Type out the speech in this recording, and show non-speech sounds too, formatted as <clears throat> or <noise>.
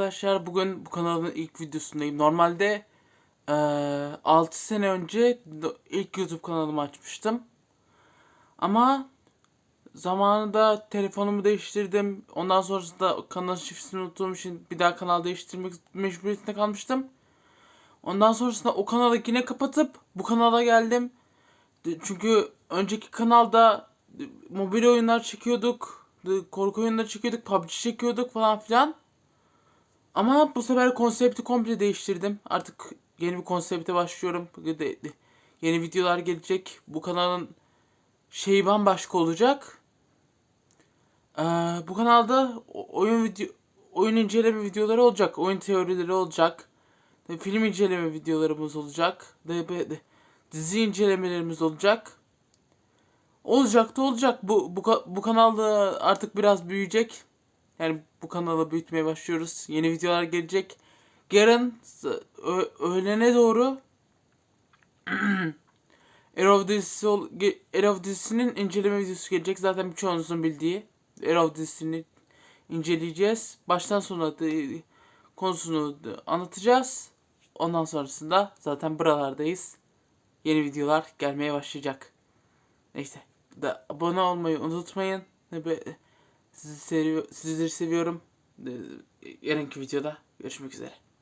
Arkadaşlar bugün bu kanalın ilk videosundayım. Normalde eee 6 sene önce ilk YouTube kanalımı açmıştım. Ama zamanında telefonumu değiştirdim. Ondan sonrasında kanal şifresini unuttuğum için bir daha kanal değiştirmek mecburiyetinde kalmıştım. Ondan sonrasında o kanalı yine kapatıp bu kanala geldim. Çünkü önceki kanalda e, mobil oyunlar çekiyorduk. e, Korku oyunları çekiyorduk. PUBG çekiyorduk falan filan. Ama bu sefer konsepti komple değiştirdim. Artık yeni bir konsepte başlıyorum. Yeni videolar gelecek. Bu kanalın şeyi bambaşka olacak. Ee, bu kanalda oyun video oyun inceleme videoları olacak. Oyun teorileri olacak. Film inceleme videolarımız olacak. Dizi incelemelerimiz olacak. Olacak da olacak. Bu bu bu kanalda artık biraz büyüyecek. Yani bu kanalı büyütmeye başlıyoruz. Yeni videolar gelecek. Yarın öğlene doğru <clears throat> Arrow dizisi dizisinin inceleme videosu gelecek. Zaten birçoğunuzun bildiği Arrow dizisini inceleyeceğiz. Baştan sona konusunu anlatacağız. Ondan sonrasında zaten buralardayız. Yeni videolar gelmeye başlayacak. Neyse. Da abone olmayı unutmayın. Sizi seviyorum. Ee, Yarınki videoda görüşmek üzere.